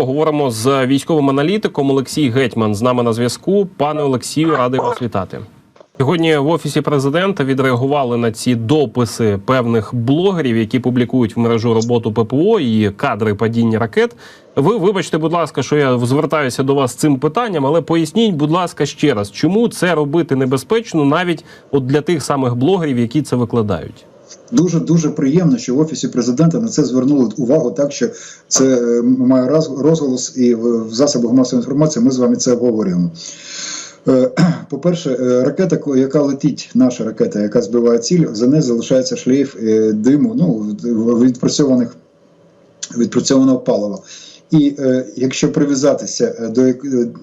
Поговоримо з військовим аналітиком Олексій Гетьман. З нами на зв'язку. Пане Олексію, радий вас вітати. Сьогодні в офісі президента відреагували на ці дописи певних блогерів, які публікують в мережу роботу ППО і кадри падіння ракет. Ви вибачте, будь ласка, що я звертаюся до вас з цим питанням, але поясніть, будь ласка, ще раз, чому це робити небезпечно навіть от для тих самих блогерів, які це викладають. Дуже дуже приємно, що в офісі президента на це звернули увагу, так що це е, має розголос і в засобах масової інформації. Ми з вами це обговорюємо. Е, По-перше, е, ракета, яка летить, наша ракета, яка збиває ціль, за нею залишається шлейф диму, ну відпрацьованих відпрацьованого палива. І е, якщо прив'язатися е, до е,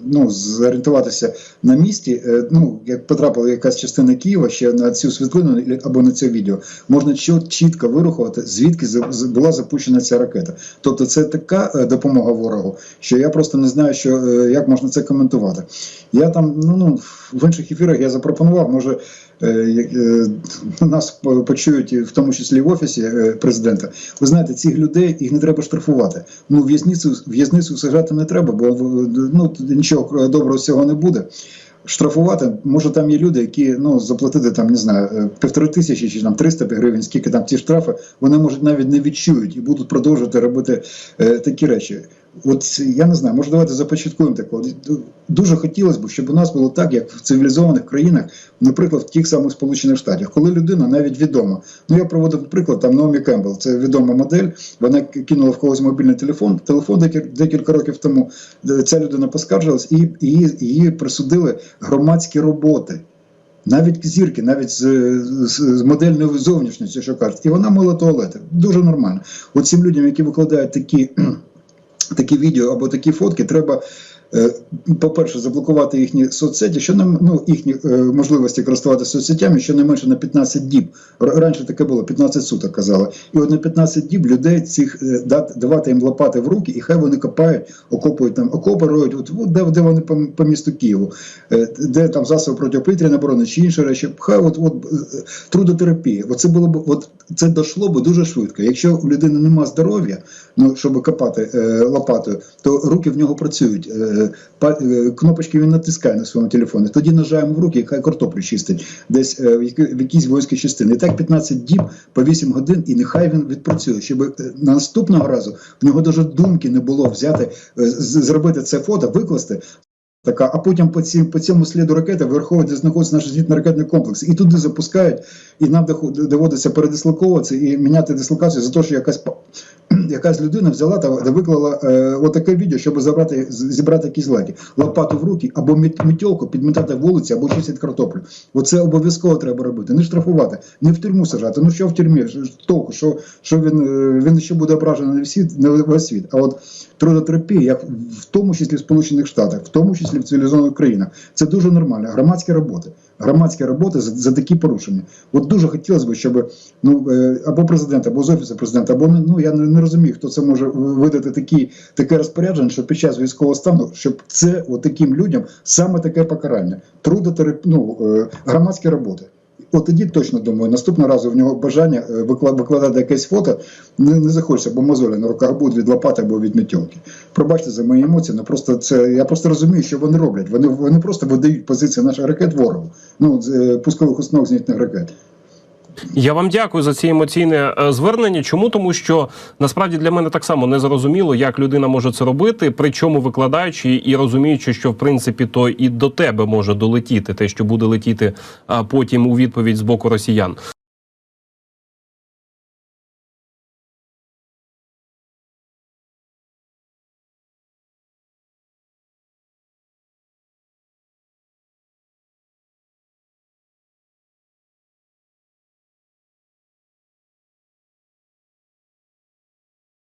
ну, зорієнтуватися на місці, е, ну як потрапила якась частина Києва ще на цю світлину або на це відео, можна чітко вирахувати, звідки була запущена ця ракета. Тобто це така е, допомога ворогу, що я просто не знаю, що е, як можна це коментувати. Я там ну, ну в інших ефірах я запропонував, може. Е, е, Нас почують в тому числі в офісі е, президента. Ви знаєте, цих людей їх не треба штрафувати. Ну, в'язницю в'язницю сажати не треба, бо ну нічого доброго з цього не буде. Штрафувати, може там є люди, які ну заплатити там не знаю півтори тисячі чи там 300 гривень, скільки там ті штрафи, вони можуть навіть не відчують і будуть продовжувати робити е, такі речі. От я не знаю, може давайте започаткуємо таке. Дуже хотілося б, щоб у нас було так, як в цивілізованих країнах, наприклад, в тих самих Сполучених Штатах, коли людина навіть відома. Ну я проводив приклад там Наомі Кембл, це відома модель. Вона кинула в когось мобільний телефон. Телефон декілька років тому ця людина поскаржилась, і її, її присудили громадські роботи. Навіть зірки, навіть з, з, з модельною зовнішністю, що кажуть, і вона мила туалети. Дуже нормально. От цим людям, які викладають такі, такі відео або такі фотки, треба. е, По-перше, заблокувати їхні соцсеті, що нам ну їхні е, можливості користуватися соцсетями щонайменше на 15 діб. Раніше таке було 15 суток казали. І от на 15 діб людей цих е, дат- давати їм лопати в руки, і хай вони копають, окопують там, окопи роють, от, от де, де вони по, по місту Києву, е, де там засоби протиповітряної оборони чи інші речі. Хай от, от трудотерапія. От це було б от це дійшло б дуже швидко. Якщо у людини нема здоров'я, ну щоб копати е, лопатою, то руки в нього працюють. Е, е, кнопочки він натискає на своєму телефоні. Тоді нажаємо в руки, хай картоплю чистить десь е, в, які- в якійсь воїнській частині. І так 15 діб по 8 годин, і нехай він відпрацює, щоб е, на наступного разу в нього навіть думки не було взяти, е, зробити це фото, викласти. Така, а потім по, ці, по цьому сліду ракети вираховують, де знаходиться наш зенітно-ракетний комплекс. І туди запускають, і нам доводиться передислоковуватися і міняти дислокацію за те, що якась якась людина взяла та виклала е, отаке відео, щоб забрати, зібрати якісь лайки. Лопату в руки або міт- мітьолку підмітати вулиці, або чистити картоплю. Оце обов'язково треба робити. Не штрафувати, не в тюрму сажати. Ну що в тюрмі? Толку, що, що він, е, він ще буде ображений на світ, на весь світ. А от трудотерапія, як в тому числі в Сполучених Штатах, в тому числі в цивілізованих країнах, це дуже нормально. Громадські роботи. Громадські роботи за, за такі порушення. От дуже хотілося б, щоб ну е, або президент, або з офісу президента, або ну я не, не розумію, хто це може видати такі таке розпорядження, що під час військового стану, щоб це от таким людям саме таке покарання. Трудотерап... ну, е, громадські роботи. От тоді точно думаю, наступного разу в нього бажання е, викладати якесь фото не, не захочеться, бо мозолі на руках будуть від лопати або від мітьолки. Пробачте за мої емоції, просто це я просто розумію, що вони роблять. Вони вони просто видають позиції наших ракет ворогу, ну е, пускових установок зенітних ракет. Я вам дякую за ці емоційне е, звернення. Чому тому, що насправді для мене так само не зрозуміло, як людина може це робити, причому викладаючи і розуміючи, що в принципі то і до тебе може долетіти те, що буде летіти а потім у відповідь з боку росіян.